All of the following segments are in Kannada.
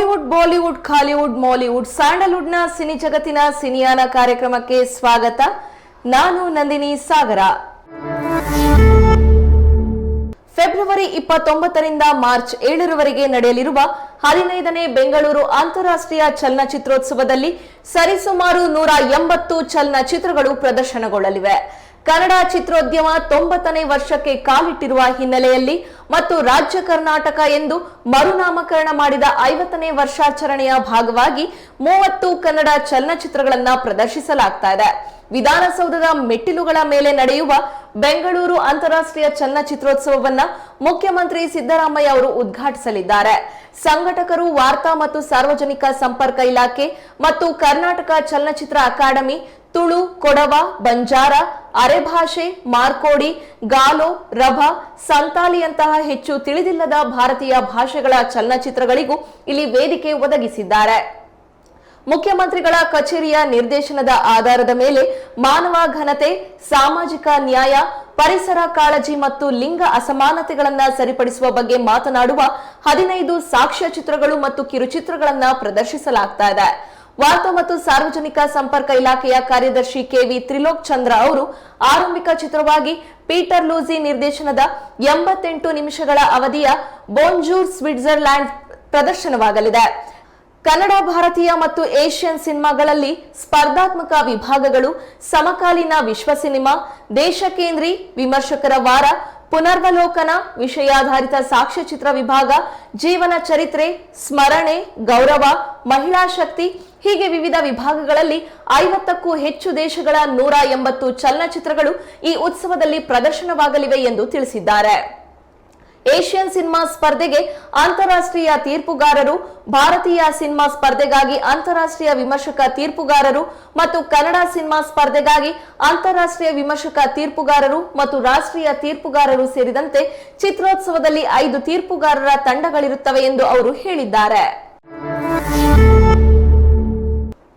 ಟಾಲಿವುಡ್ ಬಾಲಿವುಡ್ ಖಾಲಿವುಡ್ ಮಾಲಿವುಡ್ ಸ್ಯಾಂಡಲ್ವುಡ್ನ ಸಿನಿ ಜಗತ್ತಿನ ಸಿನಿಯಾನ ಕಾರ್ಯಕ್ರಮಕ್ಕೆ ಸ್ವಾಗತ. ನಾನು ನಂದಿನಿ ಸಾಗರ. ಫೆಬ್ರವರಿ ಇಪ್ಪತ್ತೊಂಬತ್ತರಿಂದ ಮಾರ್ಚ್ ಏಳರವರೆಗೆ ನಡೆಯಲಿರುವ ಹದಿನೈದನೇ ಬೆಂಗಳೂರು ಅಂತಾರಾಷ್ಟ್ರೀಯ ಚಲನಚಿತ್ರೋತ್ಸವದಲ್ಲಿ ಸರಿಸುಮಾರು ನೂರ ಎಂಬತ್ತು ಚಲನಚಿತ್ರಗಳು ಪ್ರದರ್ಶನಗೊಳ್ಳಲಿವೆ. ಕನ್ನಡ ಚಿತ್ರೋದ್ಯಮ ತೊಂಬತ್ತನೇ ವರ್ಷಕ್ಕೆ ಕಾಲಿಟ್ಟಿರುವ ಹಿನ್ನೆಲೆಯಲ್ಲಿ ಮತ್ತು ರಾಜ್ಯ ಕರ್ನಾಟಕ ಎಂದು ಮರುನಾಮಕರಣ ಮಾಡಿದ ಐವತ್ತನೇ ವರ್ಷಾಚರಣೆಯ ಭಾಗವಾಗಿ ಮೂವತ್ತು ಕನ್ನಡ ಚಲನಚಿತ್ರಗಳನ್ನ ಪ್ರದರ್ಶಿಸಲಾಗ್ತಾ ಇದೆ. ವಿಧಾನಸೌಧದ ಮೆಟ್ಟಿಲುಗಳ ಮೇಲೆ ನಡೆಯುವ ಬೆಂಗಳೂರು ಅಂತಾರಾಷ್ಟ್ರೀಯ ಚಲನಚಿತ್ರೋತ್ಸವವನ್ನ ಮುಖ್ಯಮಂತ್ರಿ ಸಿದ್ದರಾಮಯ್ಯ ಅವರು ಉದ್ಘಾಟಿಸಲಿದ್ದಾರೆ. ಸಂಘಟಕರು ವಾರ್ತಾ ಮತ್ತು ಸಾರ್ವಜನಿಕ ಸಂಪರ್ಕ ಇಲಾಖೆ ಮತ್ತು ಕರ್ನಾಟಕ ಚಲನಚಿತ್ರ ಅಕಾಡೆಮಿ ತುಳು, ಕೊಡವ, ಬಂಜಾರ, ಅರೆಭಾಷೆ, ಮಾರ್ಕೋಡಿ, ಗಾಲೋ, ರಭ, ಸಂತಾಲಿಯಂತಹ ಹೆಚ್ಚು ತಿಳಿದಿಲ್ಲದ ಭಾರತೀಯ ಭಾಷೆಗಳ ಚಲನಚಿತ್ರಗಳಿಗೂ ಇಲ್ಲಿ ವೇದಿಕೆ ಒದಗಿಸಿದ್ದಾರೆ. ಮುಖ್ಯಮಂತ್ರಿಗಳ ಕಚೇರಿಯ ನಿರ್ದೇಶನದ ಆಧಾರದ ಮೇಲೆ ಮಾನವ ಘನತೆ, ಸಾಮಾಜಿಕ ನ್ಯಾಯ, ಪರಿಸರ ಕಾಳಜಿ ಮತ್ತು ಲಿಂಗ ಅಸಮಾನತೆಗಳನ್ನು ಸರಿಪಡಿಸುವ ಬಗ್ಗೆ ಮಾತನಾಡುವ ಹದಿನೈದು ಸಾಕ್ಷ್ಯ ಚಿತ್ರಗಳು ಮತ್ತು ಕಿರುಚಿತ್ರಗಳನ್ನು ಪ್ರದರ್ಶಿಸಲಾಗ್ತಾ ಇದೆ. ವಾರ್ತಾ ಮತ್ತು ಸಾರ್ವಜನಿಕ ಸಂಪರ್ಕ ಇಲಾಖೆಯ ಕಾರ್ಯದರ್ಶಿ ಕೆವಿ ತ್ರಿಲೋಕ್ ಚಂದ್ರ ಅವರು ಆರಂಭಿಕ ಚಿತ್ರವಾಗಿ ಪೀಟರ್ ಲೂಸಿ ನಿರ್ದೇಶನದ ಎಂಬತ್ತೆಂಟು ನಿಮಿಷಗಳ ಅವಧಿಯ ಬೋನ್ಜೂರ್ ಸ್ವಿಟ್ಜರ್ಲ್ಯಾಂಡ್ ಪ್ರದರ್ಶನವಾಗಲಿದೆ. ಕನ್ನಡ, ಭಾರತೀಯ ಮತ್ತು ಏಷ್ಯನ್ ಸಿನಿಮಾಗಳಲ್ಲಿ ಸ್ಪರ್ಧಾತ್ಮಕ ವಿಭಾಗಗಳು, ಸಮಕಾಲೀನ ವಿಶ್ವ ಸಿನಿಮಾ ದೇಶಕೇಂದ್ರಿ ವಿಮರ್ಶಕರ ವಾರ, ಪುನರ್ವಲೋಕನ, ವಿಷಯಾಧಾರಿತ ಸಾಕ್ಷ್ಯಚಿತ್ರ ವಿಭಾಗ, ಜೀವನ ಚರಿತ್ರೆ, ಸ್ಮರಣೆ, ಗೌರವ, ಮಹಿಳಾ ಶಕ್ತಿ ಹೀಗೆ ವಿವಿಧ ವಿಭಾಗಗಳಲ್ಲಿ ಐವತ್ತಕ್ಕೂ ಹೆಚ್ಚು ದೇಶಗಳ ನೂರ ಎಂಬತ್ತು ಚಲನಚಿತ್ರಗಳು ಈ ಉತ್ಸವದಲ್ಲಿ ಪ್ರದರ್ಶನವಾಗಲಿವೆ ಎಂದು ತಿಳಿಸಿದ್ದಾರೆ. ಏಷ್ಯನ್ ಸಿನಿಮಾ ಸ್ಪರ್ಧೆಗೆ ಅಂತಾರಾಷ್ಟ್ರೀಯ ತೀರ್ಪುಗಾರರು, ಭಾರತೀಯ ಸಿನಿಮಾ ಸ್ಪರ್ಧೆಗಾಗಿ ಅಂತಾರಾಷ್ಟ್ರೀಯ ವಿಮರ್ಶಕ ತೀರ್ಪುಗಾರರು ಮತ್ತು ಕನ್ನಡ ಸಿನಿಮಾ ಸ್ಪರ್ಧೆಗಾಗಿ ಅಂತಾರಾಷ್ಟ್ರೀಯ ವಿಮರ್ಶಕ ತೀರ್ಪುಗಾರರು ಮತ್ತು ರಾಷ್ಟ್ರೀಯ ತೀರ್ಪುಗಾರರು ಸೇರಿದಂತೆ ಚಿತ್ರೋತ್ಸವದಲ್ಲಿ ಐದು ತೀರ್ಪುಗಾರರ ತಂಡಗಳಿರುತ್ತವೆ ಎಂದು ಅವರು ಹೇಳಿದ್ದಾರೆ.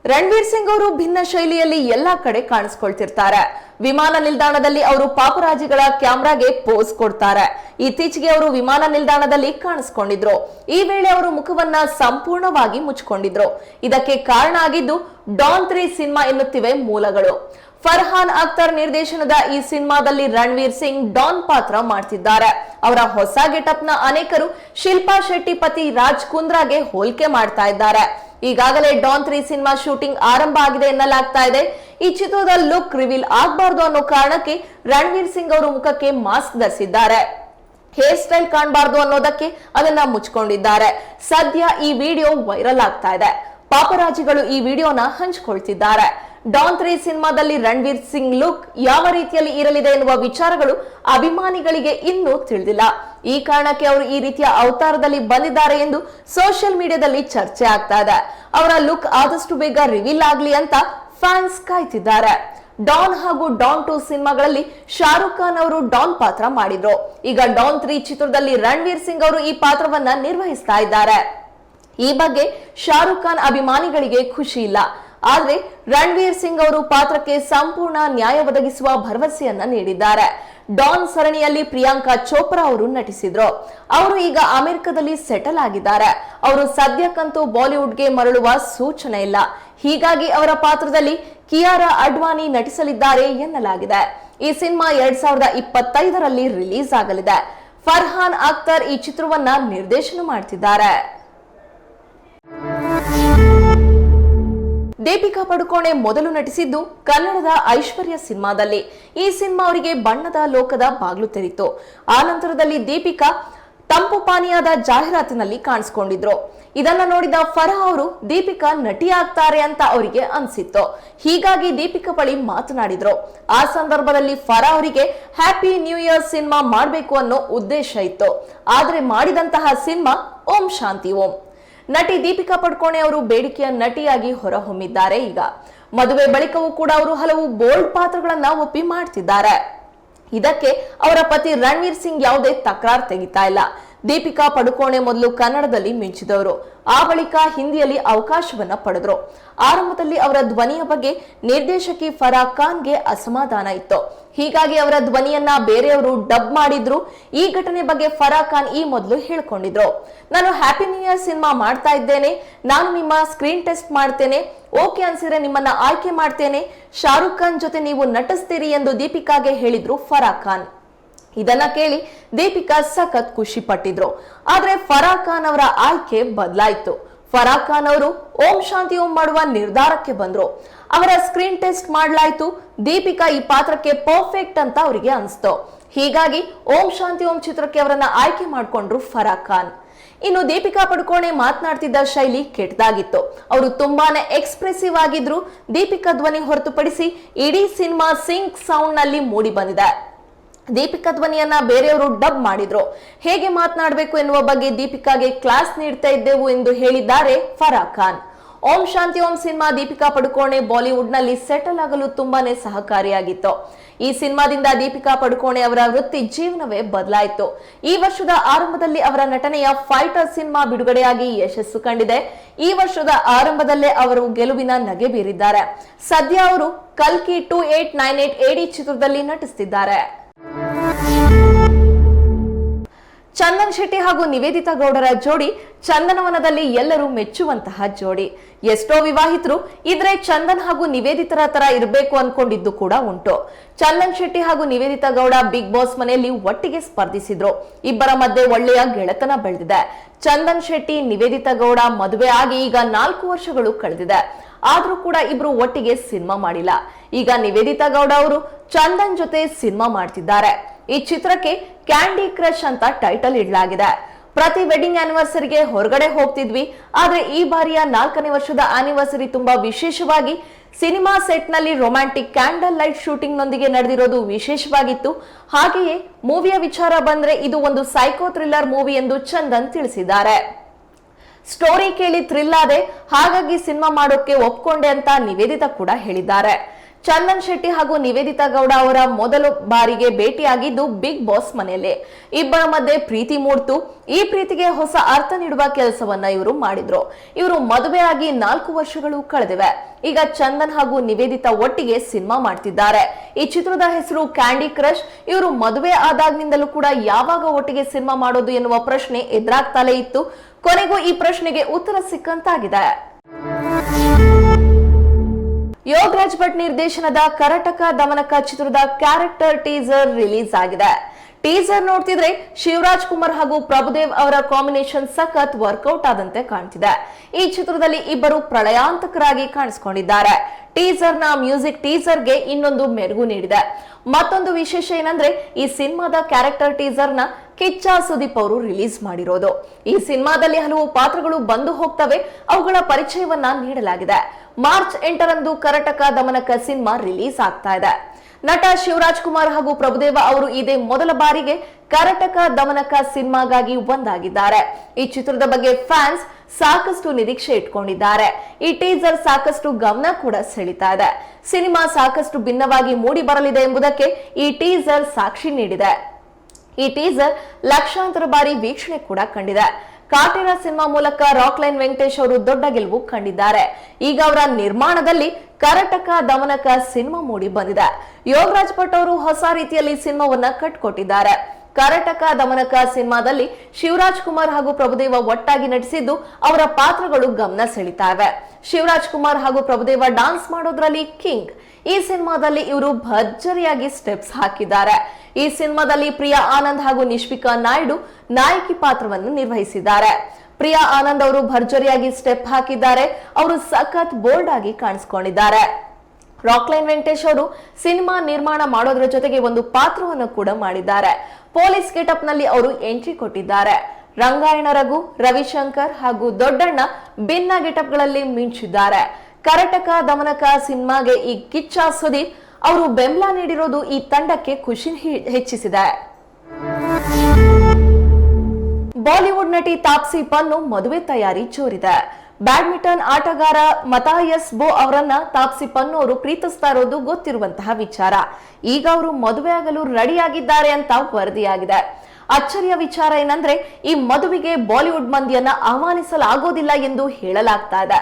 ರಣವೀರ್ ಸಿಂಗ್ ಅವರು ಭಿನ್ನ ಶೈಲಿಯಲ್ಲಿ ಎಲ್ಲಾ ಕಡೆ ಕಾಣಿಸ್ಕೊಳ್ತಿರ್ತಾರೆ. ವಿಮಾನ ನಿಲ್ದಾಣದಲ್ಲಿ ಅವರು ಪಾಪರಾಜಿಗಳ ಕ್ಯಾಮ್ರಾಗೆ ಪೋಸ್ ಕೊಡ್ತಾರೆ. ಇತ್ತೀಚೆಗೆ ಅವರು ವಿಮಾನ ನಿಲ್ದಾಣದಲ್ಲಿ ಕಾಣಿಸ್ಕೊಂಡಿದ್ರು. ಈ ವೇಳೆ ಅವರು ಮುಖವನ್ನ ಸಂಪೂರ್ಣವಾಗಿ ಮುಚ್ಚಿಕೊಂಡಿದ್ರು. ಇದಕ್ಕೆ ಕಾರಣ ಆಗಿದ್ದು ಡಾನ್ ತ್ರೀ ಸಿನಿಮಾ ಎನ್ನುತ್ತಿವೆ ಮೂಲಗಳು. ಫರ್ಹಾನ್ ಅಖ್ತರ್ ನಿರ್ದೇಶನದ ಈ ಸಿನಿಮಾದಲ್ಲಿ ರಣವೀರ್ ಸಿಂಗ್ ಡಾನ್ ಪಾತ್ರ ಮಾಡ್ತಿದ್ದಾರೆ. ಅವರ ಹೊಸ ಗೆಟಪ್ನ ಅನೇಕರು ಶಿಲ್ಪಾ ಶೆಟ್ಟಿ ಪತಿ ರಾಜ್ ಕುಂದ್ರಾಗೆ ಹೋಲಿಕೆ ಮಾಡ್ತಾ ಇದ್ದಾರೆ. ಈಗಾಗಲೇ ಡಾನ್ ತ್ರೀ ಸಿನಿಮಾ ಶೂಟಿಂಗ್ ಆರಂಭ ಆಗಿದೆ ಎನ್ನಲಾಗ್ತಾ ಇದೆ. ಈ ಚಿತ್ರದ ಲುಕ್ ರಿವೀಲ್ ಆಗಬಾರದು ಅನ್ನೋ ಕಾರಣಕ್ಕೆ ರಣವೀರ್ ಸಿಂಗ್ ಅವರು ಮುಖಕ್ಕೆ ಮಾಸ್ಕ್ ಧರಿಸಿದ್ದಾರೆ. ಹೇರ್ ಸ್ಟೈಲ್ ಕಾಣಬಾರ್ದು ಅನ್ನೋದಕ್ಕೆ ಅದನ್ನ ಮುಚ್ಕೊಂಡಿದ್ದಾರೆ. ಸದ್ಯ ಈ ವಿಡಿಯೋ ವೈರಲ್ ಆಗ್ತಾ ಇದೆ. ಪಾಪರಾಜಿಗಳು ಈ ವಿಡಿಯೋನ ಹಂಚಿಕೊಳ್ತಿದ್ದಾರೆ. ಡಾನ್ ತ್ರೀ ಸಿನಿಮಾದಲ್ಲಿ ರಣವೀರ್ ಸಿಂಗ್ ಲುಕ್ ಯಾವ ರೀತಿಯಲ್ಲಿ ಇರಲಿದೆ ಎನ್ನುವ ವಿಚಾರಗಳು ಅಭಿಮಾನಿಗಳಿಗೆ ಇನ್ನೂ ತಿಳಿದಿಲ್ಲ. ಈ ಕಾರಣಕ್ಕೆ ಅವರು ಈ ರೀತಿಯ ಅವತಾರದಲ್ಲಿ ಬಂದಿದ್ದಾರೆ ಎಂದು ಸೋಷಿಯಲ್ ಮೀಡಿಯಾದಲ್ಲಿ ಚರ್ಚೆ ಆಗ್ತಾ ಇದೆ. ಅವರ ಲುಕ್ ಆದಷ್ಟು ಬೇಗ ರಿವೀಲ್ ಆಗ್ಲಿ ಅಂತ ಫ್ಯಾನ್ಸ್ ಕಾಯ್ತಿದ್ದಾರೆ. ಡಾನ್ ಹಾಗೂ ಡಾನ್ ಟೂ ಸಿನಿಮಾಗಳಲ್ಲಿ ಶಾರುಖ್ ಖಾನ್ ಅವರು ಡಾನ್ ಪಾತ್ರ ಮಾಡಿದ್ರು. ಈಗ ಡಾನ್ ತ್ರೀ ಚಿತ್ರದಲ್ಲಿ ರಣವೀರ್ ಸಿಂಗ್ ಅವರು ಈ ಪಾತ್ರವನ್ನ ನಿರ್ವಹಿಸ್ತಾ ಇದ್ದಾರೆ. ಈ ಬಗ್ಗೆ ಶಾರುಖ್ ಖಾನ್ ಅಭಿಮಾನಿಗಳಿಗೆ ಖುಷಿ ಇಲ್ಲ. ಆದ್ರೆ ರಣವೀರ್ ಸಿಂಗ್ ಅವರು ಪಾತ್ರಕ್ಕೆ ಸಂಪೂರ್ಣ ನ್ಯಾಯ ಒದಗಿಸುವ ಭರವಸೆಯನ್ನ ನೀಡಿದ್ದಾರೆ. ಡಾನ್ ಸರಣಿಯಲ್ಲಿ ಪ್ರಿಯಾಂಕಾ ಚೋಪ್ರಾ ಅವರು ನಟಿಸಿದ್ರು. ಅವರು ಈಗ ಅಮೆರಿಕದಲ್ಲಿ ಸೆಟಲ್ ಆಗಿದ್ದಾರೆ. ಅವರು ಸದ್ಯಕ್ಕಂತೂ ಬಾಲಿವುಡ್ಗೆ ಮರಳುವ ಸೂಚನೆ ಇಲ್ಲ. ಹೀಗಾಗಿ ಅವರ ಪಾತ್ರದಲ್ಲಿ ಕಿಯಾರಾ ಅಡ್ವಾನಿ ನಟಿಸಲಿದ್ದಾರೆ ಎನ್ನಲಾಗಿದೆ. ಈ ಸಿನಿಮಾ ಎರಡ್ ಸಾವಿರದ ಇಪ್ಪತ್ತೈದರಲ್ಲಿ ರಿಲೀಸ್ ಆಗಲಿದೆ. ಫರ್ಹಾನ್ ಅಖ್ತರ್ ಈ ಚಿತ್ರವನ್ನ ನಿರ್ದೇಶನ ಮಾಡ್ತಿದ್ದಾರೆ. ದೀಪಿಕಾ ಪಡುಕೋಣೆ ಮೊದಲು ನಟಿಸಿದ್ದು ಕನ್ನಡದ ಐಶ್ವರ್ಯ ಸಿನಿಮಾದಲ್ಲಿ. ಈ ಸಿನಿಮಾ ಅವರಿಗೆ ಬಣ್ಣದ ಲೋಕದ ಬಾಗ್ಲು ತೆರಿತು ಆ ನಂತರದಲ್ಲಿ ದೀಪಿಕಾ ತಂಪು ಪಾನೀಯದ ಜಾಹೀರಾತಿನಲ್ಲಿ ಕಾಣಿಸ್ಕೊಂಡಿದ್ರು. ಇದನ್ನ ನೋಡಿದ ಫರಹ ಅವರು, ದೀಪಿಕಾ ನಟಿ ಆಗ್ತಾರೆ ಅಂತ ಅವರಿಗೆ ಅನ್ಸಿತ್ತು. ಹೀಗಾಗಿ ದೀಪಿಕಾ ಬಳಿ ಮಾತನಾಡಿದ್ರು. ಆ ಸಂದರ್ಭದಲ್ಲಿ ಫರ ಅವರಿಗೆ ಹ್ಯಾಪಿ ನ್ಯೂ ಇಯರ್ ಸಿನಿಮಾ ಮಾಡಬೇಕು ಅನ್ನೋ ಉದ್ದೇಶ ಇತ್ತು. ಆದ್ರೆ ಮಾಡಿದಂತಹ ಸಿನಿಮಾ ಓಂ ಶಾಂತಿ ಓಂ. ನಟಿ ದೀಪಿಕಾ ಪಡ್ಕೋಣೆ ಅವರು ಬೇಡಿಕೆಯ ನಟಿಯಾಗಿ ಹೊರಹೊಮ್ಮಿದ್ದಾರೆ. ಈಗ ಮದುವೆ ಬಳಿಕವೂ ಕೂಡ ಅವರು ಹಲವು ಬೋಲ್ಡ್ ಪಾತ್ರಗಳನ್ನ ಒಪ್ಪಿ ಮಾಡ್ತಿದ್ದಾರೆ. ಇದಕ್ಕೆ ಅವರ ಪತಿ ರಣವೀರ್ ಸಿಂಗ್ ಯಾವುದೇ ತಕರಾರು ತೆಗಿತಾ ಇಲ್ಲ. ದೀಪಿಕಾ ಪಡುಕೋಣೆ ಮೊದಲು ಕನ್ನಡದಲ್ಲಿ ಮಿಂಚಿದವರು. ಆ ಬಳಿಕ ಹಿಂದಿಯಲ್ಲಿ ಅವಕಾಶವನ್ನ ಪಡೆದ್ರು. ಆರಂಭದಲ್ಲಿ ಅವರ ಧ್ವನಿಯ ಬಗ್ಗೆ ನಿರ್ದೇಶಕಿ ಫರಾ ಖಾನ್ಗೆ ಅಸಮಾಧಾನ ಇತ್ತು. ಹೀಗಾಗಿ ಅವರ ಧ್ವನಿಯನ್ನ ಬೇರೆಯವರು ಡಬ್ ಮಾಡಿದ್ರು. ಈ ಘಟನೆ ಬಗ್ಗೆ ಫರಾ ಖಾನ್ ಈ ಮೊದಲು ಹೇಳ್ಕೊಂಡಿದ್ರು. ನಾನು ಹ್ಯಾಪಿ ನ್ಯೂ ಇಯರ್ ಸಿನಿಮಾ ಮಾಡ್ತಾ ಇದ್ದೇನೆ. ನಾನು ನಿಮ್ಮ ಸ್ಕ್ರೀನ್ ಟೆಸ್ಟ್ ಮಾಡ್ತೇನೆ. ಓಕೆ ಅನ್ಸಿದ್ರೆ ನಿಮ್ಮನ್ನ ಆಯ್ಕೆ ಮಾಡ್ತೇನೆ. ಶಾರುಖ್ ಖಾನ್ ಜೊತೆ ನೀವು ನಟಿಸ್ತೀರಿ ಎಂದು ದೀಪಿಕಾಗೆ ಹೇಳಿದ್ರು ಫರಾ ಖಾನ್. ಇದನ್ನ ಕೇಳಿ ದೀಪಿಕಾ ಸಖತ್ ಖುಷಿ ಪಟ್ಟಿದ್ರು. ಆದ್ರೆ ಫರಾ ಖಾನ್ ಅವರ ಆಯ್ಕೆ ಬದಲಾಯಿತು. ಫರಾ ಖಾನ್ ಅವರು ಓಂ ಶಾಂತಿ ಓಂ ಮಾಡುವ ನಿರ್ಧಾರಕ್ಕೆ ಬಂದ್ರು. ಅವರ ಸ್ಕ್ರೀನ್ ಟೆಸ್ಟ್ ಮಾಡಲಾಯ್ತು. ದೀಪಿಕಾ ಈ ಪಾತ್ರಕ್ಕೆ ಪರ್ಫೆಕ್ಟ್ ಅಂತ ಅವರಿಗೆ ಅನಿಸ್ತು. ಹೀಗಾಗಿ ಓಂ ಶಾಂತಿ ಓಂ ಚಿತ್ರಕ್ಕೆ ಅವರನ್ನ ಆಯ್ಕೆ ಮಾಡಿಕೊಂಡ್ರು ಫರಾ ಖಾನ್. ಇನ್ನು ದೀಪಿಕಾ ಪಡುಕೋಣೆ ಮಾತನಾಡ್ತಿದ್ದ ಶೈಲಿ ಕೆಟ್ಟದಾಗಿತ್ತು ಅವರು ತುಂಬಾನೇ ಎಕ್ಸ್ಪ್ರೆಸಿವ್ ಆಗಿದ್ರು. ದೀಪಿಕಾ ಧ್ವನಿ ಹೊರತುಪಡಿಸಿ ಇಡೀ ಸಿನಿಮಾ ಸಿಂಕ್ ಸೌಂಡ್ನಲ್ಲಿ ಮೂಡಿ ಬಂದಿದೆ. ದೀಪಿಕಾ ಧ್ವನಿಯನ್ನ ಬೇರೆಯವರು ಡಬ್ ಮಾಡಿದ್ರು. ಹೇಗೆ ಮಾತನಾಡಬೇಕು ಎನ್ನುವ ಬಗ್ಗೆ ದೀಪಿಕಾಗೆ ಕ್ಲಾಸ್ ನೀಡ್ತಾ ಇದ್ದೆವು ಎಂದು ಹೇಳಿದ್ದಾರೆ ಫರಾ ಖಾನ್. ಓಂ ಶಾಂತಿ, ಓಂ ಸಿನಿಮಾ, ದೀಪಿಕಾ ಪಡುಕೋಣೆ ಬಾಲಿವುಡ್ನಲ್ಲಿ ಸೆಟಲ್ ಆಗಲು ತುಂಬಾನೇ ಸಹಕಾರಿಯಾಗಿತ್ತು. ಈ ಸಿನಿಮಾದಿಂದ ದೀಪಿಕಾ ಪಡುಕೋಣೆ ಅವರ ವೃತ್ತಿ ಜೀವನವೇ ಬದಲಾಯಿತು. ಈ ವರ್ಷದ ಆರಂಭದಲ್ಲಿ ಅವರ ನಟನೆಯ ಫೈಟರ್ ಸಿನಿಮಾ ಬಿಡುಗಡೆಯಾಗಿ ಯಶಸ್ಸು ಕಂಡಿದೆ. ಈ ವರ್ಷದ ಆರಂಭದಲ್ಲೇ ಅವರು ಗೆಲುವಿನ ನಗೆ ಬೀರಿದ್ದಾರೆ. ಸದ್ಯ ಅವರು ಕಲ್ಕಿ ಟೂ ಏಟ್ ನೈನ್ ಏಟ್ ಎಡಿ ಚಿತ್ರದಲ್ಲಿ ನಟಿಸುತ್ತಿದ್ದಾರೆ you ಚಂದನ್ ಶೆಟ್ಟಿ ಹಾಗೂ ನಿವೇದಿತಾ ಗೌಡರ ಜೋಡಿ ಚಂದನವನದಲ್ಲಿ ಎಲ್ಲರೂ ಮೆಚ್ಚುವಂತಹ ಜೋಡಿ. ಎಷ್ಟೋ ವಿವಾಹಿತರು ಇದ್ರೆ ಚಂದನ್ ಹಾಗೂ ನಿವೇದಿತರ ತರ ಇರಬೇಕು ಅನ್ಕೊಂಡಿದ್ದು ಕೂಡ ಉಂಟು. ಚಂದನ್ ಶೆಟ್ಟಿ ಹಾಗೂ ನಿವೇದಿತಾ ಗೌಡ ಬಿಗ್ ಬಾಸ್ ಮನೆಯಲ್ಲಿ ಒಟ್ಟಿಗೆ ಸ್ಪರ್ಧಿಸಿದ್ರು. ಇಬ್ಬರ ಮಧ್ಯೆ ಒಳ್ಳೆಯ ಗೆಳೆತನ ಬೆಳೆದಿದೆ. ಚಂದನ್ ಶೆಟ್ಟಿ, ನಿವೇದಿತಾ ಗೌಡ ಮದುವೆ ಆಗಿ ಈಗ ನಾಲ್ಕು ವರ್ಷಗಳು ಕಳೆದಿದೆ. ಆದ್ರೂ ಕೂಡ ಇಬ್ರು ಒಟ್ಟಿಗೆ ಸಿನಿಮಾ ಮಾಡಿಲ್ಲ. ಈಗ ನಿವೇದಿತಾ ಗೌಡ ಅವರು ಚಂದನ್ ಜೊತೆ ಸಿನಿಮಾ ಮಾಡ್ತಿದ್ದಾರೆ. ಈ ಚಿತ್ರಕ್ಕೆ ಕ್ಯಾಂಡಿ ಕ್ರಶ್ ಅಂತ ಟೈಟಲ್ ಇಡಲಾಗಿದೆ. ಪ್ರತಿ ವೆಡ್ಡಿಂಗ್ ಆನಿವರ್ಸರಿಗೆ ಹೊರಗಡೆ ಹೋಗ್ತಿದ್ವಿ. ಆದ್ರೆ ಈ ಬಾರಿಯ ನಾಲ್ಕನೇ ವರ್ಷದ ಆನಿವರ್ಸರಿ ತುಂಬಾ ವಿಶೇಷವಾಗಿ ಸಿನಿಮಾ ಸೆಟ್ನಲ್ಲಿ ರೊಮ್ಯಾಂಟಿಕ್ ಕ್ಯಾಂಡಲ್ ಲೈಟ್ ಶೂಟಿಂಗ್ ನೊಂದಿಗೆ ನಡೆದಿರೋದು ವಿಶೇಷವಾಗಿತ್ತು. ಹಾಗೆಯೇ ಮೂವಿಯ ವಿಚಾರ ಬಂದ್ರೆ ಇದು ಒಂದು ಸೈಕೋ ಥ್ರಿಲ್ಲರ್ ಮೂವಿ ಎಂದು ಚಂದನ್ ತಿಳಿಸಿದ್ದಾರೆ. ಸ್ಟೋರಿ ಕೇಳಿ ಥ್ರಿಲ್ ಆದೆ ಹಾಗಾಗಿ ಸಿನಿಮಾ ಮಾಡೋಕೆ ಒಪ್ಕೊಂಡೆ ಅಂತ ನಿವೇದಿತಾ ಕೂಡ ಹೇಳಿದ್ದಾರೆ. ಚಂದನ್ ಶೆಟ್ಟಿ ಹಾಗೂ ನಿವೇದಿತಾ ಗೌಡ ಅವರ ಮೊದಲ ಬಾರಿಗೆ ಭೇಟಿಯಾಗಿದ್ದು ಬಿಗ್ ಬಾಸ್ ಮನೆಯಲ್ಲಿ. ಇಬ್ಬರ ಮಧ್ಯೆ ಪ್ರೀತಿ ಮೂಡ್ತು. ಈ ಪ್ರೀತಿಗೆ ಹೊಸ ಅರ್ಥ ನೀಡುವ ಕೆಲಸವನ್ನ ಇವರು ಮಾಡಿದ್ರು. ಇವರು ಮದುವೆಯಾಗಿ ನಾಲ್ಕು ವರ್ಷಗಳು ಕಳೆದಿವೆ. ಈಗ ಚಂದನ್ ಹಾಗೂ ನಿವೇದಿತಾ ಒಟ್ಟಿಗೆ ಸಿನಿಮಾ ಮಾಡ್ತಿದ್ದಾರೆ. ಈ ಚಿತ್ರದ ಹೆಸರು ಕ್ಯಾಂಡಿ ಕ್ರಶ್ ಇವರು ಮದುವೆ ಆದಾಗ್ನಿಂದಲೂ ಕೂಡ ಯಾವಾಗ ಒಟ್ಟಿಗೆ ಸಿನಿಮಾ ಮಾಡೋದು ಎನ್ನುವ ಪ್ರಶ್ನೆ ಎದುರಾಗ್ತಲೇ ಇತ್ತು. ಕೊನೆಗೂ ಈ ಪ್ರಶ್ನೆಗೆ ಉತ್ತರ ಸಿಕ್ಕಂತಾಗಿದೆ. ಯೋಗರಾಜ್ ಭಟ್ ನಿರ್ದೇಶನದ ಕರಟಕ ದಮನಕ ಚಿತ್ರದ ಕ್ಯಾರೆಕ್ಟರ್ ಟೀಸರ್ ರಿಲೀಸ್ ಆಗಿದೆ. ಟೀಸರ್ ನೋಡ್ತಿದ್ರೆ ಶಿವರಾಜ್ ಕುಮಾರ್ ಹಾಗೂ ಪ್ರಭುದೇವ್ ಅವರ ಕಾಂಬಿನೇಷನ್ ಸಖತ್ ವರ್ಕೌಟ್ ಆದಂತೆ ಕಾಣ್ತಿದೆ. ಈ ಚಿತ್ರದಲ್ಲಿ ಇಬ್ಬರು ಪ್ರಳಯಾಂತಕರಾಗಿ ಕಾಣಿಸಿಕೊಂಡಿದ್ದಾರೆ. ಟೀಸರ್ನ ಮ್ಯೂಸಿಕ್ ಟೀಸರ್ಗೆ ಇನ್ನೊಂದು ಮೆರುಗು ನೀಡಿದೆ. ಮತ್ತೊಂದು ವಿಶೇಷ ಏನಂದ್ರೆ ಈ ಸಿನಿಮಾದ ಕ್ಯಾರೆಕ್ಟರ್ ಟೀಸರ್ನ ಕಿಚ್ಚ ಸುದೀಪ್ ಅವರು ರಿಲೀಸ್ ಮಾಡಿರೋದು. ಈ ಸಿನಿಮಾದಲ್ಲಿ ಹಲವು ಪಾತ್ರಗಳು ಬಂದು ಹೋಗ್ತವೆ, ಅವುಗಳ ಪರಿಚಯವನ್ನ ನೀಡಲಾಗಿದೆ. ಮಾರ್ಚ್ ಎಂಟರಂದು ಕರಟಕ ದಮನಕ ಸಿನಿಮಾ ರಿಲೀಸ್ ಆಗ್ತಾ ಇದೆ. ನಟ ಶಿವರಾಜ್ ಕುಮಾರ್ ಹಾಗೂ ಪ್ರಭುದೇವ ಅವರು ಇದೇ ಮೊದಲ ಬಾರಿಗೆ ಕರಟಕ ದಮನಕ ಸಿನಿಮಾಗಾಗಿ ಒಂದಾಗಿದ್ದಾರೆ. ಈ ಚಿತ್ರದ ಬಗ್ಗೆ ಫ್ಯಾನ್ಸ್ ಸಾಕಷ್ಟು ನಿರೀಕ್ಷೆ ಇಟ್ಕೊಂಡಿದ್ದಾರೆ. ಈ ಟೀಸರ್ ಸಾಕಷ್ಟು ಗಮನ ಕೂಡ ಸೆಳೀತಾ ಇದೆ. ಸಿನಿಮಾ ಸಾಕಷ್ಟು ಭಿನ್ನವಾಗಿ ಮೂಡಿ ಬರಲಿದೆ ಎಂಬುದಕ್ಕೆ ಈ ಟೀಸರ್ ಸಾಕ್ಷಿ ನೀಡಿದೆ. ಈ ಟೀಸರ್ ಲಕ್ಷಾಂತರ ಬಾರಿ ವೀಕ್ಷಣೆ ಕೂಡ ಕಂಡಿದೆ. ಕಾಟೇರ ಸಿನಿಮಾ ಮೂಲಕ ರಾಕ್ಲೈನ್ ವೆಂಕಟೇಶ್ ಅವರು ದೊಡ್ಡ ಗೆಲುವು ಕಂಡಿದ್ದಾರೆ. ಈಗ ಅವರ ನಿರ್ಮಾಣದಲ್ಲಿ ಕರಟಕ ದಮನಕ ಸಿನಿಮಾ ಮೂಡಿ ಬಂದಿದೆ. ಯೋಗರಾಜ್ ಭಟ್ ಅವರು ಹೊಸ ರೀತಿಯಲ್ಲಿ ಸಿನಿಮಾವನ್ನ ಕಟ್ಕೊಟ್ಟಿದ್ದಾರೆ. ಕರಟಕ ದಮನಕ ಸಿನಿಮಾದಲ್ಲಿ ಶಿವರಾಜ್ ಕುಮಾರ್ ಹಾಗೂ ಪ್ರಭುದೇವ ಒಟ್ಟಾಗಿ ನಟಿಸಿದ್ದು ಅವರ ಪಾತ್ರಗಳು ಗಮನ ಸೆಳೀತಾ ಶಿವರಾಜ್ ಕುಮಾರ್ ಹಾಗೂ ಪ್ರಭುದೇವ ಡಾನ್ಸ್ ಮಾಡೋದ್ರಲ್ಲಿ ಕಿಂಗ್. ಈ ಸಿನಿಮಾದಲ್ಲಿ ಇವರು ಭರ್ಜರಿಯಾಗಿ ಸ್ಟೆಪ್ಸ್ ಹಾಕಿದ್ದಾರೆ. ಈ ಸಿನಿಮಾದಲ್ಲಿ ಪ್ರಿಯಾ ಆನಂದ್ ಹಾಗೂ ನಿಶ್ವಿಕಾ ನಾಯ್ಡು ನಾಯಕಿ ಪಾತ್ರವನ್ನು ನಿರ್ವಹಿಸಿದ್ದಾರೆ. ಪ್ರಿಯಾ ಆನಂದ್ ಅವರು ಭರ್ಜರಿಯಾಗಿ ಸ್ಟೆಪ್ ಹಾಕಿದ್ದಾರೆ. ಅವರು ಸಖತ್ ಬೋಲ್ಡ್ ಆಗಿ ಕಾಣಿಸ್ಕೊಂಡಿದ್ದಾರೆ. ರಾಕ್ಲೈನ್ ವೆಂಕಟೇಶ್ ಅವರು ಸಿನಿಮಾ ನಿರ್ಮಾಣ ಮಾಡೋದ್ರ ಜೊತೆಗೆ ಒಂದು ಪಾತ್ರವನ್ನು ಕೂಡ ಮಾಡಿದ್ದಾರೆ. ಪೊಲೀಸ್ ಗೆಟಪ್ನಲ್ಲಿ ಅವರು ಎಂಟ್ರಿ ಕೊಟ್ಟಿದ್ದಾರೆ. ರಂಗಾಯಣ ರಘು, ರವಿಶಂಕರ್ ಹಾಗೂ ದೊಡ್ಡಣ್ಣ ಭಿನ್ನ ಗೆಟಪ್ಗಳಲ್ಲಿ ಮಿಂಚಿದ್ದಾರೆ. ಕರಟಕ ದಮನಕ ಸಿನಿಮಾಗೆ ಈ ಕಿಚ್ಚ ಸುದೀಪ್ ಅವರು ಬೆಂಬಲ ನೀಡಿರೋದು ಈ ತಂಡಕ್ಕೆ ಖುಷಿ ಹೆಚ್ಚಿಸಿದೆ. ಬಾಲಿವುಡ್ ನಟಿ ತಾಪ್ಸಿ ಪನ್ನು ಮದುವೆ ತಯಾರಿ ಜೋರಿದೆ ಬ್ಯಾಡ್ಮಿಂಟನ್ ಆಟಗಾರ ಮತಾಯಸ್ ಬೋ ಅವರನ್ನ ತಾಪ್ಸಿ ಪನ್ನು ಅವರು ಪ್ರೀತಿಸ್ತಾ ಇರೋದು ಗೊತ್ತಿರುವಂತಹ ವಿಚಾರ. ಈಗ ಅವರು ಮದುವೆ ಆಗಲು ರೆಡಿಯಾಗಿದ್ದಾರೆ ಅಂತ ವರದಿಯಾಗಿದೆ. ಅಚ್ಚರಿಯ ವಿಚಾರ ಏನಂದ್ರೆ, ಈ ಮದುವೆಗೆ ಬಾಲಿವುಡ್ ಮಂದಿಯನ್ನ ಆಹ್ವಾನಿಸಲಾಗೋದಿಲ್ಲ ಎಂದು ಹೇಳಲಾಗ್ತಾ ಇದೆ.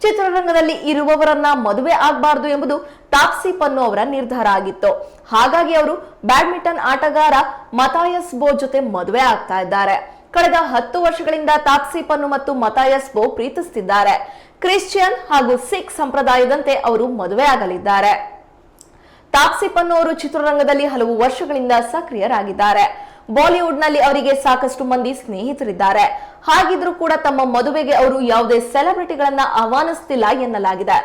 ಚಿತ್ರರಂಗದಲ್ಲಿ ಇರುವವರನ್ನ ಮದುವೆ ಆಗಬಾರದು ಎಂಬುದು ತಾಪ್ಸಿ ಪನ್ನು ಅವರ ನಿರ್ಧಾರ ಆಗಿತ್ತು. ಹಾಗಾಗಿ ಅವರು ಬ್ಯಾಡ್ಮಿಂಟನ್ ಆಟಗಾರ ಮತಾಯಸ್ ಬೋ ಜೊತೆ ಮದುವೆ ಆಗ್ತಾ ಇದ್ದಾರೆ. ಕಳೆದ ಹತ್ತು ವರ್ಷಗಳಿಂದ ತಾಪ್ಸಿ ಪನ್ನು ಮತ್ತು ಮತಾಯಸ್ಬೋ ಪ್ರೀತಿಸುತ್ತಿದ್ದಾರೆ ಕ್ರಿಶ್ಚಿಯನ್ ಹಾಗೂ ಸಿಖ್ ಸಂಪ್ರದಾಯದಂತೆ ಅವರು ಮದುವೆ ಆಗಲಿದ್ದಾರೆ. ತಾಪ್ಸಿ ಪನ್ನು ಅವರು ಚಿತ್ರರಂಗದಲ್ಲಿ ಹಲವು ವರ್ಷಗಳಿಂದ ಸಕ್ರಿಯರಾಗಿದ್ದಾರೆ. ಬಾಲಿವುಡ್ನಲ್ಲಿ ಅವರಿಗೆ ಸಾಕಷ್ಟು ಮಂದಿ ಸ್ನೇಹಿತರಿದ್ದಾರೆ. ಹಾಗಿದ್ರೂ ಕೂಡ ತಮ್ಮ ಮದುವೆಗೆ ಅವರು ಯಾವುದೇ ಸೆಲೆಬ್ರಿಟಿಗಳನ್ನ ಆಹ್ವಾನಿಸುತ್ತಿಲ್ಲ ಎನ್ನಲಾಗಿದೆ.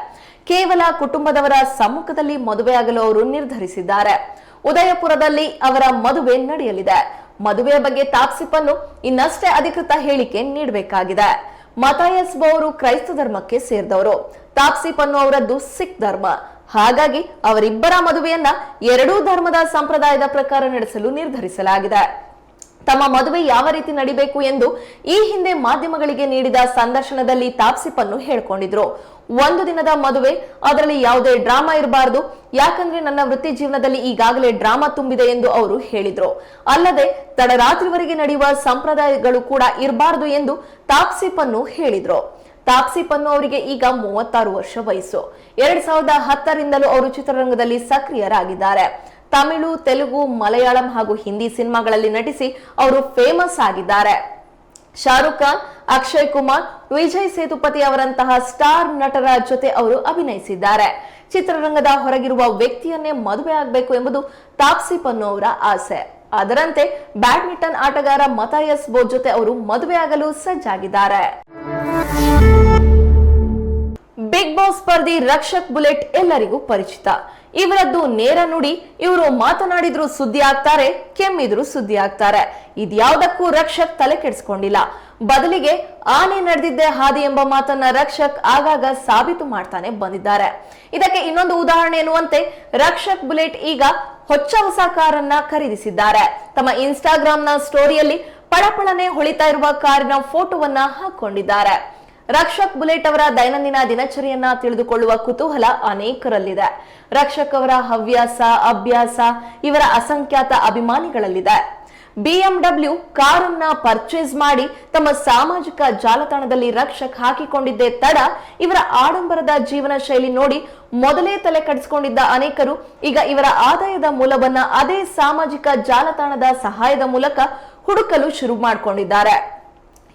ಕೇವಲ ಕುಟುಂಬದವರ ಸಮ್ಮುಖದಲ್ಲಿ ಮದುವೆಯಾಗಲು ಅವರು ನಿರ್ಧರಿಸಿದ್ದಾರೆ. ಉದಯಪುರದಲ್ಲಿ ಅವರ ಮದುವೆ ನಡೆಯಲಿದೆ. ಮದುವೆಯ ಬಗ್ಗೆ ತಾಪ್ಸಿಪ್ಪನ್ನು ಇನ್ನಷ್ಟೇ ಅಧಿಕೃತ ಹೇಳಿಕೆ ನೀಡಬೇಕಾಗಿದೆ. ಮತಾಯಸ್ ಬೋ ಅವರು ಕ್ರೈಸ್ತ ಧರ್ಮಕ್ಕೆ ಸೇರಿದವರು. ತಾಪ್ಸಿಪನ್ನು ಅವರದ್ದು ಸಿಖ್ ಧರ್ಮ. ಹಾಗಾಗಿ ಅವರಿಬ್ಬರ ಮದುವೆಯನ್ನ ಎರಡೂ ಧರ್ಮದ ಸಂಪ್ರದಾಯದ ಪ್ರಕಾರ ನಡೆಸಲು ನಿರ್ಧರಿಸಲಾಗಿದೆ. ತಮ್ಮ ಮದುವೆ ಯಾವ ರೀತಿ ನಡಿಬೇಕು ಎಂದು ಈ ಹಿಂದೆ ಮಾಧ್ಯಮಗಳಿಗೆ ನೀಡಿದ ಸಂದರ್ಶನದಲ್ಲಿ ತಾಪ್ಸಿಪನ್ನು ಹೇಳಿಕೊಂಡಿದ್ರು. ಒಂದು ದಿನದ ಮದುವೆ, ಅದರಲ್ಲಿ ಯಾವುದೇ ಡ್ರಾಮಾ ಇರಬಾರದು. ಯಾಕಂದ್ರೆ ನನ್ನ ವೃತ್ತಿ ಜೀವನದಲ್ಲಿ ಈಗಾಗಲೇ ಡ್ರಾಮಾ ತುಂಬಿದೆ ಎಂದು ಅವರು ಹೇಳಿದ್ರು. ಅಲ್ಲದೆ, ತಡರಾತ್ರಿವರೆಗೆ ನಡೆಯುವ ಸಂಪ್ರದಾಯಗಳು ಕೂಡ ಇರಬಾರದು ಎಂದು ತಾಪ್ಸಿಪನ್ನು ಹೇಳಿದ್ರು. ತಾಪ್ಸಿ ಪನ್ನು ಅವರಿಗೆ ಈಗ ಮೂವತ್ತಾರು ವರ್ಷ ವಯಸ್ಸು. ಎರಡ್ ಸಾವಿರದ ಹತ್ತರಿಂದಲೂ ಅವರು ಚಿತ್ರರಂಗದಲ್ಲಿ ಸಕ್ರಿಯರಾಗಿದ್ದಾರೆ. ತಮಿಳು, ತೆಲುಗು, ಮಲಯಾಳಂ ಹಾಗೂ ಹಿಂದಿ ಸಿನಿಮಾಗಳಲ್ಲಿ ನಟಿಸಿ ಅವರು ಫೇಮಸ್ ಆಗಿದ್ದಾರೆ. ಶಾರುಖ್ ಖಾನ್, ಅಕ್ಷಯ್ ಕುಮಾರ್, ವಿಜಯ್ ಸೇತುಪತಿ ಅವರಂತಹ ಸ್ಟಾರ್ ನಟರ ಜೊತೆ ಅವರು ಅಭಿನಯಿಸಿದ್ದಾರೆ. ಚಿತ್ರರಂಗದ ಹೊರಗಿರುವ ವ್ಯಕ್ತಿಯನ್ನೇ ಮದುವೆ ಆಗಬೇಕು ಎಂಬುದು ತಾಪ್ಸಿ ಪನ್ನು ಅವರ ಆಸೆ. ಅದರಂತೆ ಬ್ಯಾಡ್ಮಿಂಟನ್ ಆಟಗಾರ ಮತಾಯಸ್ ಬೋ ಜೊತೆ ಅವರು ಮದುವೆಯಾಗಲು ಸಜ್ಜಾಗಿದ್ದಾರೆ. ಬಿಗ್ ಬಾಸ್ ಸ್ಪರ್ಧಿ ರಕ್ಷಕ್ ಬುಲೆಟ್ ಎಲ್ಲರಿಗೂ ಪರಿಚಿತ. ಇವರದ್ದು ನೇರ ನುಡಿ. ಇವರು ಮಾತನಾಡಿದ್ರು ಸುದ್ದಿ ಆಗ್ತಾರೆ, ಕೆಮ್ಮಿದ್ರು ಸುದ್ದಿ ಆಗ್ತಾರೆ. ಇದ್ಯಾವುದಕ್ಕೂ ರಕ್ಷಕ್ ತಲೆ ಕೆಡಿಸ್ಕೊಂಡಿಲ್ಲ. ಬದಲಿಗೆ ಆನೆ ನಡೆದಿದ್ದೆ ಹಾದಿ ಎಂಬ ಮಾತನ್ನ ರಕ್ಷಕ್ ಆಗಾಗ ಸಾಬೀತು ಮಾಡ್ತಾನೆ ಬಂದಿದ್ದಾರೆ. ಇದಕ್ಕೆ ಇನ್ನೊಂದು ಉದಾಹರಣೆ ಎನ್ನುವಂತೆ ರಕ್ಷಕ್ ಬುಲೆಟ್ ಈಗ ಹೊಚ್ಚ ಹೊಸ ಕಾರನ್ನ ಖರೀದಿಸಿದ್ದಾರೆ. ತಮ್ಮ ಇನ್ಸ್ಟಾಗ್ರಾಂನ ಸ್ಟೋರಿಯಲ್ಲಿ ಪಳಪಳನೆ ಹೊಳಿತಾ ಇರುವ ಕಾರಿನ ಫೋಟೋವನ್ನ ಹಾಕೊಂಡಿದ್ದಾರೆ. ರಕ್ಷಕ್ ಬುಲೆಟ್ ಅವರ ದೈನಂದಿನ ದಿನಚರಿಯನ್ನ ತಿಳಿದುಕೊಳ್ಳುವ ಕುತೂಹಲ ಅನೇಕರಲ್ಲಿದೆ. ರಕ್ಷಕ್ ಅವರ ಹವ್ಯಾಸ, ಅಭ್ಯಾಸ, ಇವರ ಅಸಂಖ್ಯಾತ ಅಭಿಮಾನಿಗಳಲ್ಲಿದೆ. ಬಿಎಂಡಬ್ಲ್ಯೂ ಕಾರನ್ನ ಪರ್ಚೇಸ್ ಮಾಡಿ ತಮ್ಮ ಸಾಮಾಜಿಕ ಜಾಲತಾಣದಲ್ಲಿ ರಕ್ಷಕ್ ಹಾಕಿಕೊಂಡಿದ್ದೇ ತಡ ಇವರ ಆಡಂಬರದ ಜೀವನ ಶೈಲಿ ನೋಡಿ ಮೊದಲೇ ತಲೆ ಕಡಿಸಿಕೊಂಡಿದ್ದ ಅನೇಕರು ಈಗ ಇವರ ಆದಾಯದ ಮೂಲವನ್ನ ಅದೇ ಸಾಮಾಜಿಕ ಜಾಲತಾಣದ ಸಹಾಯದ ಮೂಲಕ ಹುಡುಕಲು ಶುರು ಮಾಡಿಕೊಂಡಿದ್ದಾರೆ.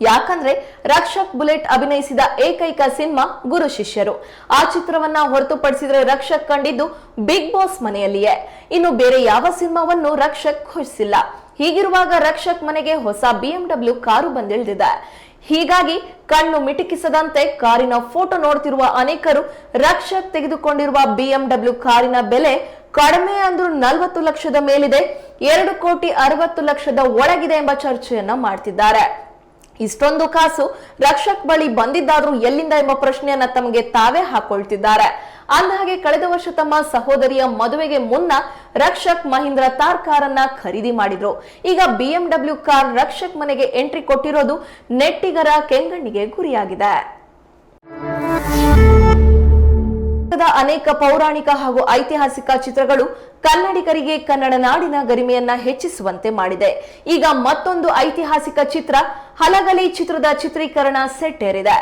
ಯಾಕಂದ್ರೆ ರಕ್ಷಕ್ ಬುಲೆಟ್ ಅಭಿನಯಿಸಿದ ಏಕೈಕ ಸಿನಿಮಾ ಗುರು ಶಿಷ್ಯರು. ಆ ಚಿತ್ರವನ್ನ ಹೊರತುಪಡಿಸಿದ್ರೆ ರಕ್ಷಕ್ ಕಂಡಿದ್ದು ಬಿಗ್ ಬಾಸ್ ಮನೆಯಲ್ಲಿಯೇ. ಇನ್ನು ಬೇರೆ ಯಾವ ಸಿನಿಮಾವನ್ನು ರಕ್ಷಕ್ ಖುಷಿಸಿಲ್ಲ ಹೀಗಿರುವಾಗ ರಕ್ಷಕ್ ಮನೆಗೆ ಹೊಸ ಬಿಎಂಡಬ್ಲ್ಯೂ ಕಾರು ಬಂದಿಳಿದಿದೆ. ಹೀಗಾಗಿ ಕಣ್ಣು ಮಿಟುಕಿಸದಂತೆ ಕಾರಿನ ಫೋಟೋ ನೋಡ್ತಿರುವ ಅನೇಕರು ರಕ್ಷಕ್ ತೆಗೆದುಕೊಂಡಿರುವ ಬಿಎಂಡಬ್ಲ್ಯೂ ಕಾರಿನ ಬೆಲೆ ಕಡಿಮೆ ಅಂದ್ರೂ ನಲವತ್ತು ಲಕ್ಷದ ಮೇಲಿದೆ, ಎರಡು ಕೋಟಿ ಅರವತ್ತು ಲಕ್ಷದ ಒಳಗಿದೆ ಎಂಬ ಚರ್ಚೆಯನ್ನ ಮಾಡ್ತಿದ್ದಾರೆ. ಇಷ್ಟೊಂದು ಕಾಸು ರಕ್ಷಕ್ ಬಳಿ ಬಂದಿದ್ದಾದ್ರೂ ಎಲ್ಲಿಂದ ಎಂಬ ಪ್ರಶ್ನೆಯನ್ನ ತಮಗೆ ತಾವೇ ಹಾಕೊಳ್ತಿದ್ದಾರೆ. ಅಂದಹಾಗೆ ಕಳೆದ ವರ್ಷ ತಮ್ಮ ಸಹೋದರಿಯ ಮದುವೆಗೆ ಮುನ್ನ ರಕ್ಷಕ್ ಮಹೀಂದ್ರ ತಾರ್ ಕಾರನ್ನ ಖರೀದಿ ಮಾಡಿದ್ರು. ಈಗ ಬಿಎಂಡಬ್ಲ್ಯೂ ಕಾರ್ ರಕ್ಷಕ್ ಮನೆಗೆ ಎಂಟ್ರಿ ಕೊಟ್ಟಿರೋದು ನೆಟ್ಟಿಗರ ಕೆಂಗಣ್ಣಿಗೆ ಗುರಿಯಾಗಿದೆ. ಅನೇಕ ಪೌರಾಣಿಕ ಹಾಗೂ ಐತಿಹಾಸಿಕ ಚಿತ್ರಗಳು ಕನ್ನಡಿಗರಿಗೆ ಕನ್ನಡ ನಾಡಿನ ಗರಿಮೆಯನ್ನ ಹೆಚ್ಚಿಸುವಂತೆ ಮಾಡಿದೆ. ಈಗ ಮತ್ತೊಂದು ಐತಿಹಾಸಿಕ ಚಿತ್ರ ಹಲಗಲಿ ಚಿತ್ರದ ಚಿತ್ರೀಕರಣ ಸೆಟ್ ಏರಿದೆ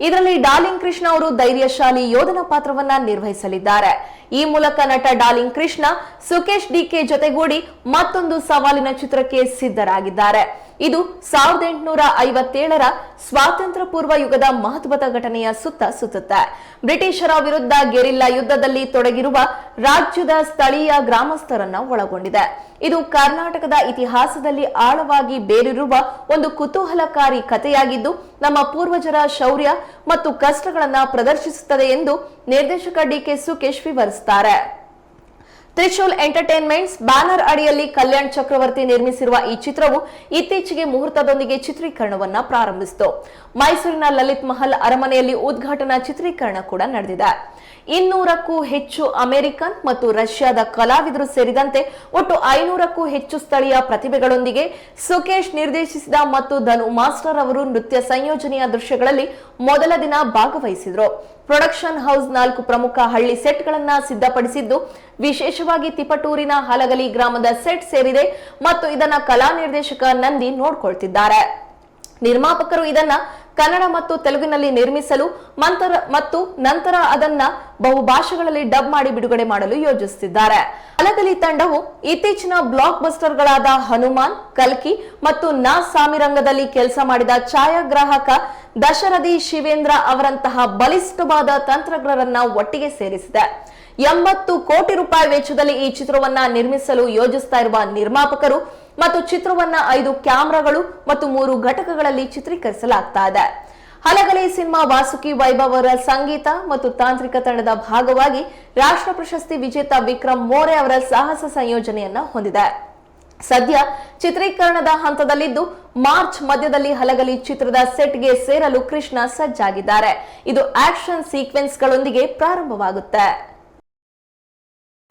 ಇದರಲ್ಲಿ ಡಾರ್ಲಿಂಗ್ ಕೃಷ್ಣ ಅವರು ಧೈರ್ಯಶಾಲಿ ಯೋಧನ ಪಾತ್ರವನ್ನ ನಿರ್ವಹಿಸಲಿದ್ದಾರೆ. ಈ ಮೂಲಕ ನಟ ಡಾರ್ಲಿಂಗ್ ಕೃಷ್ಣ ಸುಕೇಶ್ ಡಿಕೆ ಜೊತೆಗೂಡಿ ಮತ್ತೊಂದು ಸವಾಲಿನ ಚಿತ್ರಕ್ಕೆ ಸಿದ್ಧರಾಗಿದ್ದಾರೆ. ಇದು ಸಾವಿರದ ಎಂಟುನೂರ ಐವತ್ತೇಳರ ಸ್ವಾತಂತ್ರ್ಯ ಪೂರ್ವ ಯುಗದ ಮಹತ್ವದ ಘಟನೆಯ ಸುತ್ತ ಸುತ್ತುತ್ತೆ. ಬ್ರಿಟಿಷರ ವಿರುದ್ಧ ಗೆರಿಲ್ಲಾ ಯುದ್ಧದಲ್ಲಿ ತೊಡಗಿರುವ ರಾಜ್ಯದ ಸ್ಥಳೀಯ ಗ್ರಾಮಸ್ಥರನ್ನ ಒಳಗೊಂಡಿದೆ. ಇದು ಕರ್ನಾಟಕದ ಇತಿಹಾಸದಲ್ಲಿ ಆಳವಾಗಿ ಬೇರಿರುವ ಒಂದು ಕುತೂಹಲಕಾರಿ ಕಥೆಯಾಗಿದ್ದು, ನಮ್ಮ ಪೂರ್ವಜರ ಶೌರ್ಯ ಮತ್ತು ಕಷ್ಟಗಳನ್ನ ಪ್ರದರ್ಶಿಸುತ್ತದೆ ಎಂದು ನಿರ್ದೇಶಕ ಡಿಕೆ ಸುಕೇಶ್ ವಿವರಿಸುತ್ತಾರೆ ತ್ರಿಶೂಲ್ ಎಂಟರ್ಟೈನ್ಮೆಂಟ್ಸ್ ಬ್ಯಾನರ್ ಅಡಿಯಲ್ಲಿ ಕಲ್ಯಾಣ್ ಚಕ್ರವರ್ತಿ ನಿರ್ಮಿಸಿರುವ ಈ ಚಿತ್ರವು ಇತ್ತೀಚೆಗೆ ಮುಹೂರ್ತದೊಂದಿಗೆ ಚಿತ್ರೀಕರಣವನ್ನ ಪ್ರಾರಂಭಿಸಿತು. ಮೈಸೂರಿನ ಲಲಿತ್ ಮಹಲ್ ಅರಮನೆಯಲ್ಲಿ ಉದ್ಘಾಟನಾ ಚಿತ್ರೀಕರಣ ಕೂಡ ನಡೆದಿದೆ. ಇನ್ನೂರಕ್ಕೂ ಹೆಚ್ಚು ಅಮೆರಿಕನ್ ಮತ್ತು ರಷ್ಯಾದ ಕಲಾವಿದರು ಸೇರಿದಂತೆ ಒಟ್ಟು ಐನೂರಕ್ಕೂ ಹೆಚ್ಚು ಸ್ಥಳೀಯ ಪ್ರತಿಭೆಗಳೊಂದಿಗೆ ಸುಕೇಶ್ ನಿರ್ದೇಶಿಸಿದ ಮತ್ತು ಧನು ಮಾಸ್ಟರ್ ಅವರು ನೃತ್ಯ ಸಂಯೋಜನೆಯ ದೃಶ್ಯಗಳಲ್ಲಿ ಮೊದಲ ದಿನ ಭಾಗವಹಿಸಿದರು. ಪ್ರೊಡಕ್ಷನ್ ಹೌಸ್ ನಾಲ್ಕು ಪ್ರಮುಖ ಹಳ್ಳಿ ಸೆಟ್ಗಳನ್ನ ಸಿದ್ಧಪಡಿಸಿದ್ದು, ವಿಶೇಷವಾಗಿ ತಿಪಟೂರಿನ ಹಲಗಲಿ ಗ್ರಾಮದ ಸೆಟ್ ಸೇರಿದೆ ಮತ್ತು ಇದನ್ನ ಕಲಾ ನಿರ್ದೇಶಕ ನಂದಿ ನೋಡ್ಕೊಳ್ತಿದ್ದಾರೆ. ನಿರ್ಮಾಪಕರು ಇದನ್ನ ಕನ್ನಡ ಮತ್ತು ತೆಲುಗಿನಲ್ಲಿ ನಿರ್ಮಿಸಲು ಮಂತರ ಮತ್ತು ನಂತರ ಅದನ್ನ ಬಹುಭಾಷೆಗಳಲ್ಲಿ ಡಬ್ ಮಾಡಿ ಬಿಡುಗಡೆ ಮಾಡಲು ಯೋಜಿಸುತ್ತಿದ್ದಾರೆ. ಅಲಗಲಿ ತಂಡವು ಇತ್ತೀಚಿನ ಬ್ಲಾಕ್ ಬಸ್ಟರ್ಗಳಾದ ಹನುಮಾನ್, ಕಲ್ಕಿ ಮತ್ತು ನಾ ಸಾಮಿರಂಗದಲ್ಲಿ ಕೆಲಸ ಮಾಡಿದ ಛಾಯಾಗ್ರಾಹಕ ದಶರಥಿ ಶಿವೇಂದ್ರ ಅವರಂತಹ ಬಲಿಷ್ಠವಾದ ತಂತ್ರಜ್ಞರನ್ನ ಒಟ್ಟಿಗೆ ಸೇರಿಸಿದೆ. ಎಂಬತ್ತು ಕೋಟಿ ರೂಪಾಯಿ ವೆಚ್ಚದಲ್ಲಿ ಈ ಚಿತ್ರವನ್ನ ನಿರ್ಮಿಸಲು ಯೋಜಿಸ್ತಾ ಇರುವ ನಿರ್ಮಾಪಕರು ಮತ್ತು ಚಿತ್ರವನ್ನ ಐದು ಕ್ಯಾಮ್ರಾಗಳು ಮತ್ತು ಮೂರು ಘಟಕಗಳಲ್ಲಿ ಚಿತ್ರೀಕರಿಸಲಾಗ್ತಾ ಇದೆ. ಹಲಗಲಿ ಸಿನಿಮಾ ವಾಸುಕಿ ವೈಭವ್ ಅವರ ಸಂಗೀತ ಮತ್ತು ತಾಂತ್ರಿಕ ತಂಡದ ಭಾಗವಾಗಿ ರಾಷ್ಟ್ರ ಪ್ರಶಸ್ತಿ ವಿಜೇತ ವಿಕ್ರಮ್ ಮೋರೆ ಅವರ ಸಾಹಸ ಸಂಯೋಜನೆಯನ್ನ ಹೊಂದಿದೆ. ಸದ್ಯ ಚಿತ್ರೀಕರಣದ ಹಂತದಲ್ಲಿದ್ದು ಮಾರ್ಚ್ ಮಧ್ಯದಲ್ಲಿ ಹಲಗಲಿ ಚಿತ್ರದ ಸೆಟ್ಗೆ ಸೇರಲು ಕೃಷ್ಣ ಸಜ್ಜಾಗಿದ್ದಾರೆ. ಇದು ಆಕ್ಷನ್ ಸೀಕ್ವೆನ್ಸ್ಗಳೊಂದಿಗೆ ಪ್ರಾರಂಭವಾಗುತ್ತೆ.